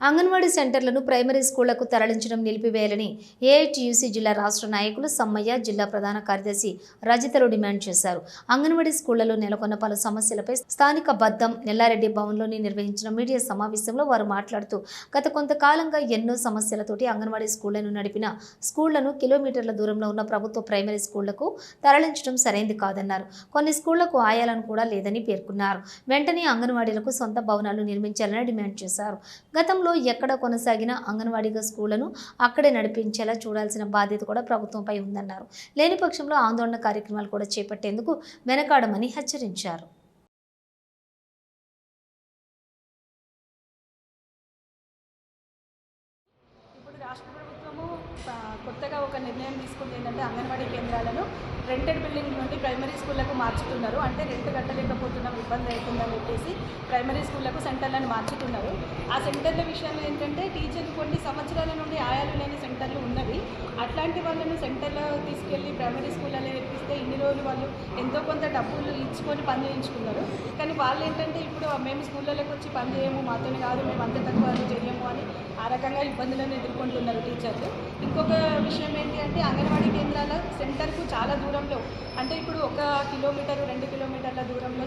Anganwadi సెంటర్లను primary స్కూళ్ళకు తరలించడం నిలిపివేయాలని AITUC జిల్లా రాష్ట్ర నాయకులు సమ్మయ్య జిల్లా ప్రధాన కార్యదర్శి రజితలు డిమాండ్ చేశారు. అంగన్వాడీ స్కూళ్ళలో నెలకొన్న పలు సమస్యలపై స్థానిక బద్దం నెల్లారెడ్డి భవన్లోని నిర్వహించిన మీడియా సమావేశంలో వారు మాట్లాడుతూ గత కొంతకాలంగా ఎన్నో సమస్యలతోటి అంగన్వాడీ స్కూళ్ళను నడిపిన స్కూళ్ళను కిలోమీటర్ల దూరంలో ఉన్న ప్రభుత్వ ప్రైమరీ స్కూళ్ళకు తరలించడం సరైంది కాదన్నారు. కొన్ని స్కూళ్ళకు ఆయాలను కూడా లేదని పేర్కొన్నారు. వెంటనే అంగన్వాడీలకు సొంత భవనాలు నిర్మించాలని డిమాండ్ చేశారు. గతంలో ఎక్కడ కొనసాగిన అంగన్వాడీగా స్కూళ్ళను అక్కడే నడిపించేలా చూడాల్సిన బాధ్యత కూడా ప్రభుత్వంపై ఉందన్నారు. లేని పక్షంలో ఆందోళన కార్యక్రమాలు కూడా చేపట్టేందుకు వెనకాడమని హెచ్చరించారు. కొత్తగా ఒక నిర్ణయం తీసుకుంది ఏంటంటే అంగన్వాడీ కేంద్రాలను రెంటెడ్ బిల్డింగ్ నుండి ప్రైమరీ స్కూళ్ళకు మార్చుతున్నారు. అంటే రెంట్ కట్టలేకపోతున్నాం ఇబ్బంది అవుతుందని చెప్పేసి ప్రైమరీ స్కూళ్ళకు సెంటర్లను మార్చుతున్నారు. ఆ సెంటర్ల విషయంలో ఏంటంటే టీచర్లు కొన్ని సంవత్సరాల నుండి ఆయాలు లేని సెంటర్లు ఉన్నవి. అట్లాంటి వాళ్ళను సెంటర్లో తీసుకెళ్ళి ప్రైమరీ స్కూళ్ళలో నేర్పిస్తే ఇన్ని రోజులు వాళ్ళు ఎంతో కొంత డబ్బులు ఇచ్చుకొని పని చేయించుకున్నారు. కానీ వాళ్ళు ఏంటంటే ఇప్పుడు మేము స్కూళ్ళలోకి వచ్చి పని చేయము మాతోనే కాదు మేము అంత తక్కువ చేయము రకంగా ఇబ్బందులను ఎదుర్కొంటున్నారు టీచర్లు. ఇంకొక విషయం ఏంటి అంటే అంగన్వాడీ కేంద్రాల సెంటర్కు చాలా దూరంలో అంటే ఇప్పుడు ఒక కిలోమీటర్ రెండు కిలోమీటర్ల దూరంలో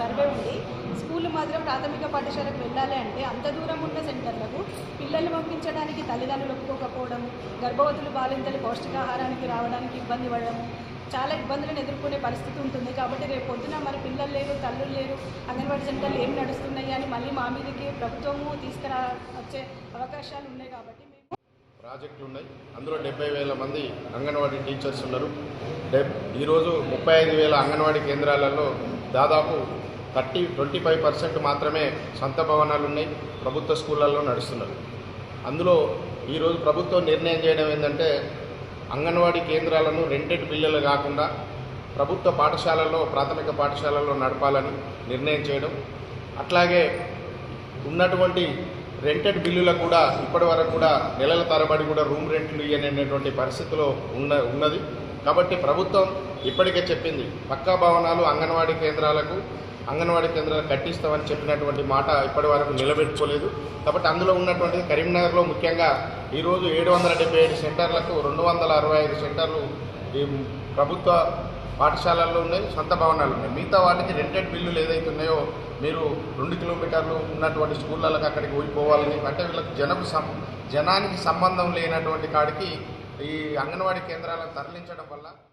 సర్వే ఉంది. స్కూల్ మాత్రం ప్రాథమిక పాఠశాలకు వెళ్ళాలి అంటే అంత దూరం ఉన్న సెంటర్లకు పిల్లలు పంపించడానికి తల్లిదండ్రులు ఒప్పుకోకపోవడం గర్భవతులు బాలింతలు పౌష్టికాహారానికి రావడానికి ఇబ్బంది పడడం చాలా ఇబ్బందులను ఎదుర్కొనే పరిస్థితి ఉంటుంది కాబట్టి రేపు పొద్దున మరి పిల్లలు లేరు తల్లులు లేరు అంగన్వాడీ సెంటర్లు ఏం నడుస్తున్నాయి అని మళ్ళీ మా మీదకి ప్రభుత్వము తీసుకురా వచ్చే అవకాశాలు ఉన్నాయి కాబట్టి మేము ప్రాజెక్టులు ఉన్నాయి. అందులో డెబ్బై వేల మంది అంగన్వాడీ టీచర్స్ ఉన్నారు. డెబ్ ఈరోజు ముప్పై ఐదు వేల అంగన్వాడీ కేంద్రాలలో దాదాపు థర్టీ ట్వంటీ ఫైవ్ పర్సెంట్ మాత్రమే సొంత భవనాలు ఉన్నాయి. ప్రభుత్వ స్కూళ్ళల్లో నడుస్తున్నారు. అందులో ఈరోజు ప్రభుత్వం నిర్ణయం చేయడం ఏంటంటే అంగన్వాడీ కేంద్రాలను రెంటెడ్ బిల్లులు కాకుండా ప్రభుత్వ పాఠశాలల్లో ప్రాథమిక పాఠశాలల్లో నడపాలని నిర్ణయం చేయడం. అట్లాగే ఉన్నటువంటి రెంటెడ్ బిల్లులకు కూడా ఇప్పటి వరకు కూడా నెలల తరబడి కూడా రూమ్ రెంట్లు ఇవ్వనేటువంటి పరిస్థితిలో ఉన్న ఉన్నది. కాబట్టి ప్రభుత్వం ఇప్పటికే చెప్పింది పక్కా భవనాలు అంగన్వాడీ కేంద్రాలకు అంగన్వాడీ కేంద్రాలు కట్టిస్తామని చెప్పినటువంటి మాట ఇప్పటి వరకు నిలబెట్టుకోలేదు. కాబట్టి అందులో ఉన్నటువంటి కరీంనగర్లో ముఖ్యంగా ఈరోజు ఏడు వందల డెబ్బై ఏడు సెంటర్లకు రెండు వందల అరవై ఐదు సెంటర్లు ఈ ప్రభుత్వ పాఠశాలల్లో ఉన్నాయి సొంత భవనాలు ఉన్నాయి. మిగతా వాటికి రెంటెడ్ బిల్లులు ఏదైతే ఉన్నాయో మీరు రెండు కిలోమీటర్లు ఉన్నటువంటి స్కూళ్ళకి అక్కడికి పోయిపోవాలని అంటే వీళ్ళకి జనపు సం జనానికి సంబంధం లేనటువంటి కాడికి ఈ అంగన్వాడీ కేంద్రాలను తరలించడం వల్ల